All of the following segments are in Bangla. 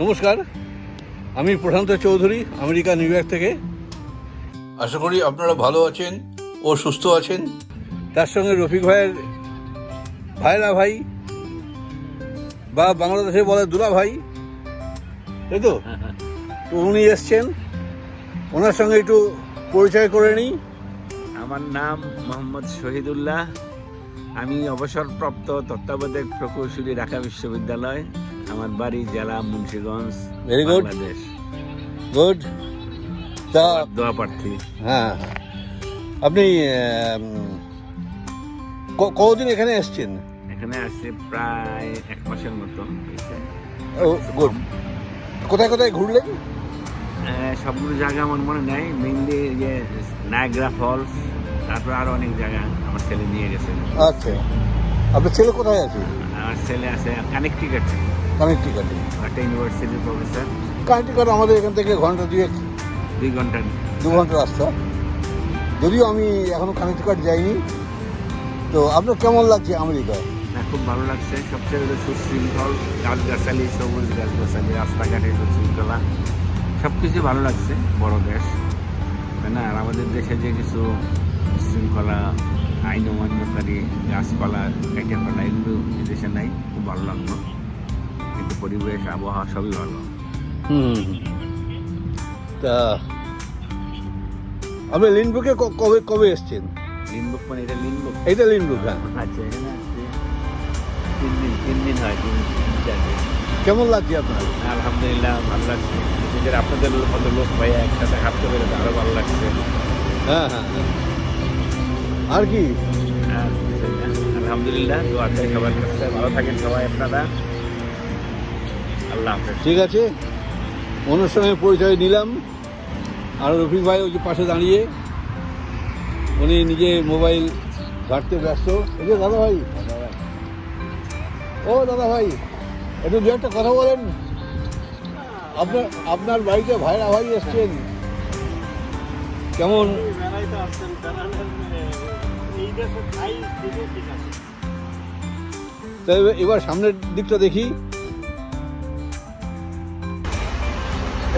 নমস্কার আমি Prashanta Chowdhury America New York থেকে। আশা করি আপনারা ভালো আছেন ও সুস্থ আছেন। তার সঙ্গে রফিক ভাইয়ের ভাইরা ভাই বা বাংলাদেশে বলে দুলা ভাই তাই তো? তো উনি এসছেন। ওনার সঙ্গে একটু পরিচয় করে নিই। আমার নাম মোহাম্মদ শহীদুল্লাহ। আমি অবসরপ্রাপ্ত তত্ত্বাবধায়ক প্রকৌশলী ঢাকা বিশ্ববিদ্যালয়। আমার বাড়ি জেলা মুন্সিগঞ্জ good. বাংলাদেশ। গুড তা দোয়া প্রার্থী। হ্যাঁ হ্যাঁ। আপনি কতদিন এখানে এসছেন? এখানে আসছে প্রায় এক মাসের মতো। গুড কোথায় কোথায় ঘুরলেন সবগুলো জায়গা আমার মনে নাই। মেইনলি যে নায়গ্রা ফলস তারপর আরও অনেক জায়গা আমার ছেলে নিয়ে গেছে। আচ্ছা। আপনার ছেলে কোথায় আছে? আমার ছেলে আছে কানেকটিকেট কানেকটিকাটে একটা ইউনিভার্সিটির প্রফেসর কানেকটিকাট আমাদের এখান থেকে ঘণ্টা দুয়েক দুই ঘণ্টা। দু ঘণ্টা রাস্তা। যদিও আমি এখনও কানেকটিকাট যাইনি তো আপনার কেমন লাগছে আমেরিকায় না খুব ভালো লাগছে। সবচেয়ে হলো সুশৃঙ্খল গাছগাছালি সবুজ গাছগাছালি রাস্তাঘাটে সুশৃঙ্খলা। সব কিছু ভালো লাগছে বড় দেশ। তাই না? আর আমাদের দেশে যে কিছু শৃঙ্খলা আইন অমান্যকারী গাছপালা কেটে ফেলা এগুলো এই দেশে নাই। খুব ভালো লাগল। পরিবেশ আবহাওয়া সবই ভালো। হুম। তা আপনি লিনবুকে ক- কবে কবে এসছেন? লিনবুক মানে এটা লিনবুক এইটা লিনবুক হ্যাঁ। আচ্ছা এখানে আসছে তিন দিন তিন দিন হয় তিন চার দিন কেমন লাগছে আপনার? আলহামদুলিল্লাহ ভালো লাগছে। নিজের আপনাদের মতো লোক ভাই একসাথে হাঁটতে পেরে তো আরও ভালো লাগছে। হ্যাঁ হ্যাঁ হ্যাঁ। আর কি। আলহামদুলিল্লাহ দোয়া চাই সবার কাছে। ভালো থাকেন সবাই আপনারা। আল্লাহ ঠিক আছে? অনুষ্ঠানে পরিচয় নিলাম। আর রফিক ভাই ওই যে পাশে দাঁড়িয়ে, উনি নিজে মোবাইল ঘাটতে ব্যস্ত। এই যে দাদা ভাই। ও দাদা ভাই, একটু দু একটা কথা বলেন। আপনার আপনার বাড়িতে ভাইরা ভাই এসছেন। কেমন? এবার সামনের দিকটা দেখি।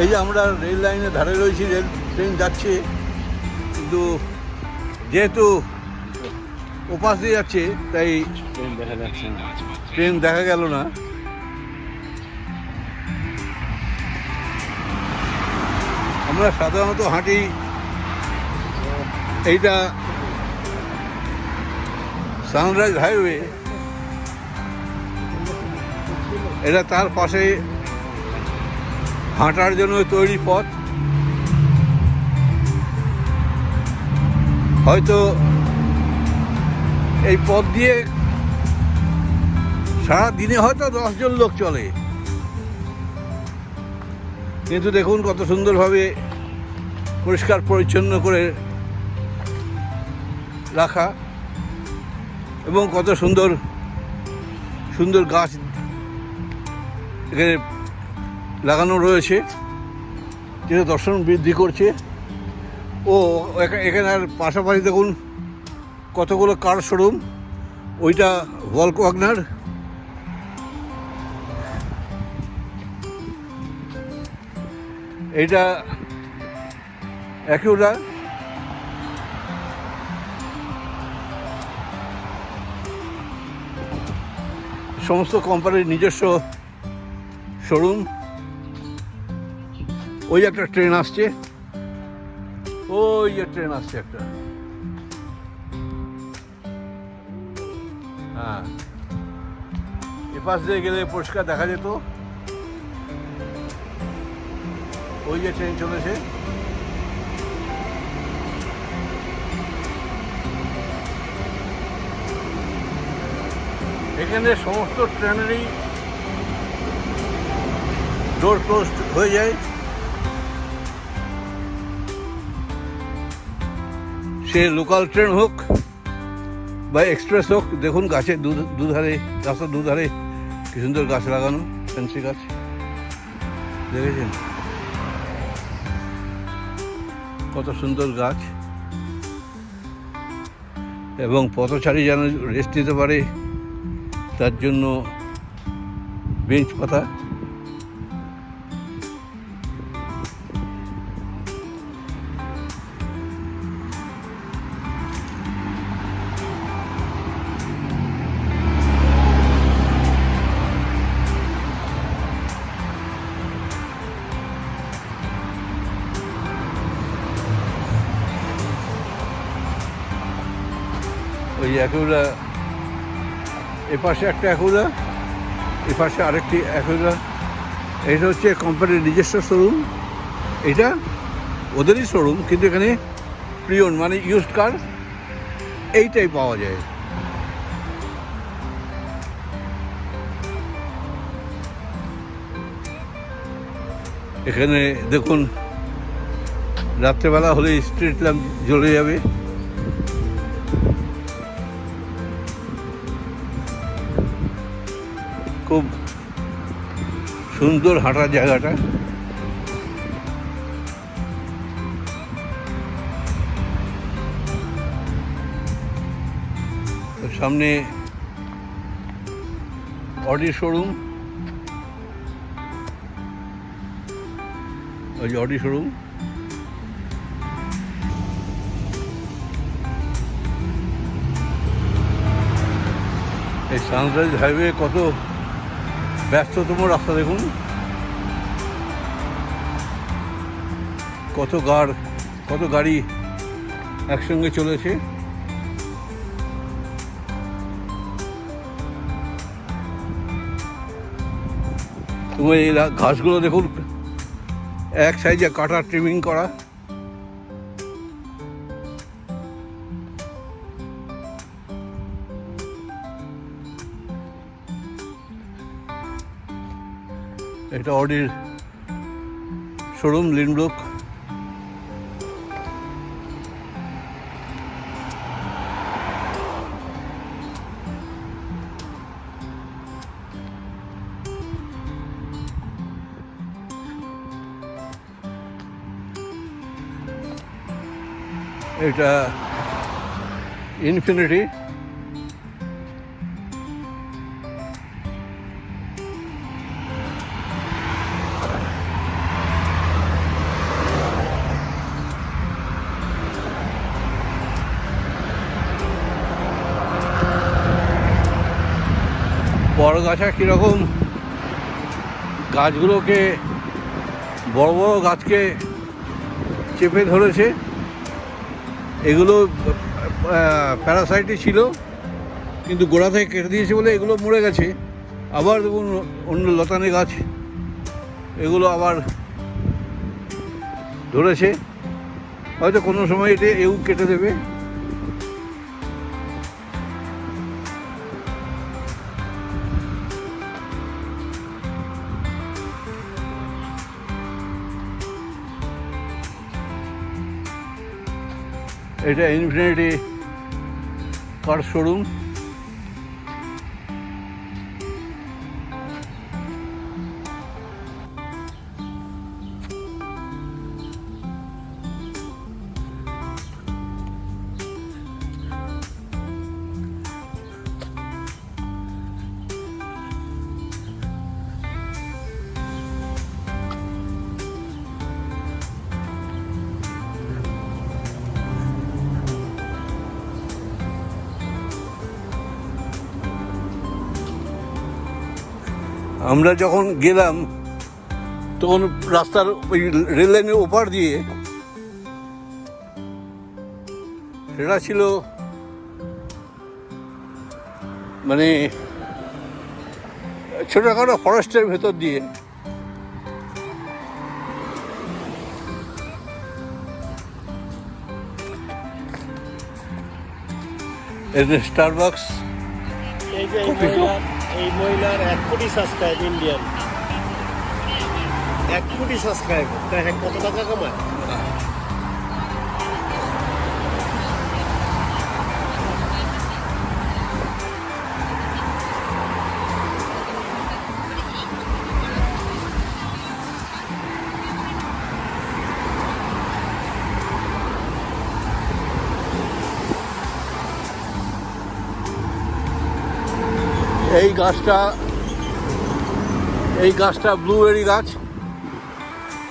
এই যে আমরা রেল লাইনের ধারে রয়েছি রেল ট্রেন যাচ্ছে। কিন্তু যেহেতু ওপাশ দিয়ে যাচ্ছে তাই ট্রেন দেখা যাচ্ছে না। ট্রেন দেখা গেল না। আমরা সাধারণত হাঁটি। এইটা সানরাইজ হাইওয়ে এটা তার পাশে হাঁটার জন্য তৈরি পথ। হয়তো এই পথ দিয়ে সারা দিনে হয়তো দশজন লোক চলে। কিন্তু দেখুন কত সুন্দরভাবে পরিষ্কার পরিচ্ছন্ন করে রাখা এবং কত সুন্দর সুন্দর গাছ এখানে লাগানো রয়েছে। যেটা দর্শন বৃদ্ধি করছে। ও এখানে আর পাশাপাশি দেখুন কতগুলো কার শোরুম। ওইটা ওয়ালক ওয়াগনার এইটা অ্যাকিউরা সমস্ত কোম্পানির নিজস্ব শোরুম। ওই একটা ট্রেন আসছে। ওই যে ট্রেন আসছে একটা। হ্যাঁ। এপাশ দিয়ে গেলে পরিষ্কার দেখা যেত। ওই যে ট্রেন চলেছে। এখানে সমস্ত ট্রেনেরই ডোর ক্লোজ হয়ে যায়। সে লোকাল ট্রেন হোক বা এক্সপ্রেস হোক, দেখুন গাছের দু- দুধারে রাস্তার দুধারে কি সুন্দর গাছ লাগানো, ফ্যান্সি গাছ। দেখেছেন? কত সুন্দর গাছ। এবং পথচারী যেন রেস্ট নিতে পারে, তার জন্য বেঞ্চ পাতা। ওই এপাশে একটা একুরা এপাশে আরেকটি একুরা এটা হচ্ছে কোম্পানির নিজস্ব শোরুম এটা ওদেরই শোরুম কিন্তু এখানে প্রিয়ন মানে ইউজড কার এইটাই পাওয়া যায়। এখানে দেখুন, রাত্রেবেলা হলে স্ট্রিট ল্যাম্প জ্বলে যাবে। খুব সুন্দর হাঁটার জায়গাটা। সামনে অডি শোরুম। ওই অডি শোরুম। এই সানরাইজ হাইওয়ে কত ব্যস্ততম রাস্তা দেখুন। কত গাড় কত গাড়ি একসঙ্গে চলেছে। এবং এই ঘাসগুলো দেখুন, এক সাইজে কাটা ট্রিমিং করা। এটা অডির শোরুম লিনব্রুক। এটা ইনফিনিটি বড় গাছা কীরকম গাছগুলোকে, বড় বড় গাছকে চেপে ধরেছে। এগুলো প্যারাসাইটই ছিল, কিন্তু গোড়া থেকে কেটে দিয়েছে বলে এগুলো মরে গেছে। আবার দেখুন, অন্য লতানে গাছ, এগুলো আবার ধরেছে। হয়তো কোনো সময় এটা এও কেটে দেবে। এটা ইনফিনিটি কার শোরুম আমরা যখন গেলাম তখন রাস্তার ওই রেল লাইনের ওপার দিয়ে সেটা ছিল মানে ছোটোখাটো ফরেস্টের ভেতর দিয়ে। স্টারবাক্স এই যে এই মহিলার এক কোটি সাবস্ক্রাইব ইন্ডিয়ান এক কোটি সাবস্ক্রাইব দেখেন কত টাকা কামায়। এই গাছটা এই গাছটা ব্লুবেরি গাছ।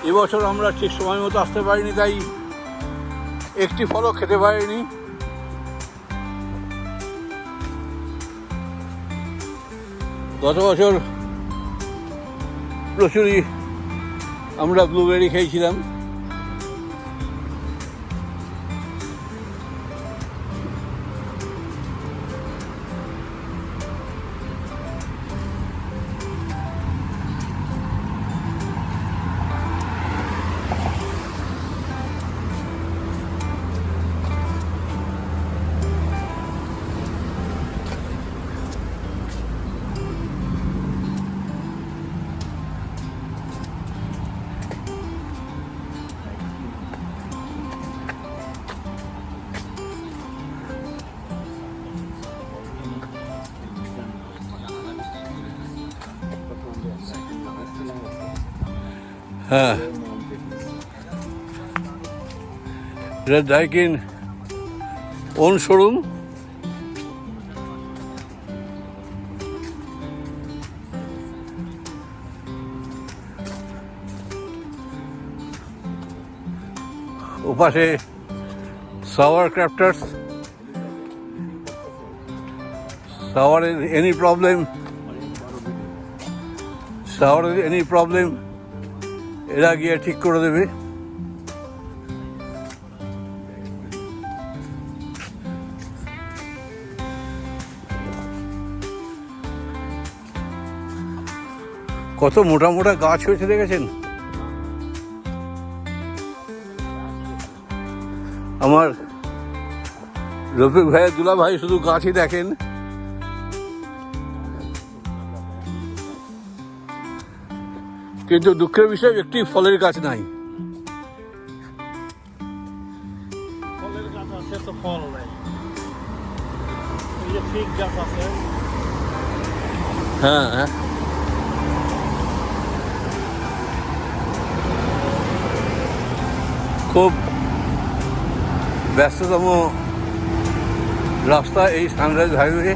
এবছর আমরা ঠিক সময় মতো আসতে পারিনি, তাই একটি ফলও খেতে পারিনি। গত বছর প্রচুরই আমরা ব্লুবেরি খেয়েছিলাম। হ্যাঁ। এটা ডাইকিন ওন শোরুম? ওপাশে সাওয়ার ক্রাফটার্স সাওয়ারের এনি প্রবলেম সাওয়ারের এনি প্রবলেম এরা গিয়ে ঠিক করে দেবে। কত মোটা মোটা গাছ হয়েছে দেখেছেন? আমার রফিক ভাইয়ের দুলা ভাই শুধু গাছই দেখেন। কিন্তু দুঃখের বিষয় একটি ফলের গাছ নাই। হ্যাঁ হ্যাঁ। খুব ব্যস্ততম রাস্তা এই সানরাইজ হাইওয়ে।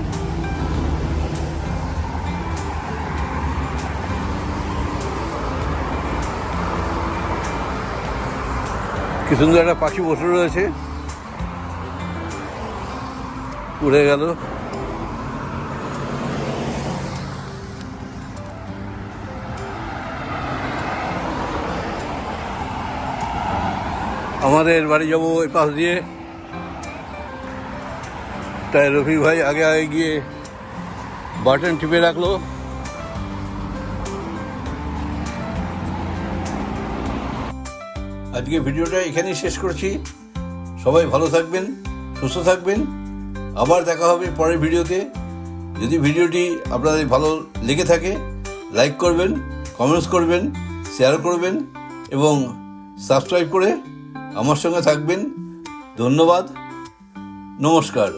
কি সুন্দর একটা পাখি বসে রয়েছে। উড়ে গেল। আমাদের বাড়ি যাব ওই পাশ দিয়ে। তাই রফি ভাই আগে আগে গিয়ে বাটন টিপে রাখল। আজকে ভিডিওটা এখানেই শেষ করছি। সবাই ভালো থাকবেন, সুস্থ থাকবেন। আবার দেখা হবে পরের ভিডিওতে। যদি ভিডিওটি আপনাদের ভালো লেগে থাকে, লাইক করবেন, কমেন্টস করবেন, শেয়ার করবেন এবং সাবস্ক্রাইব করে আমার সঙ্গে থাকবেন। ধন্যবাদ, নমস্কার।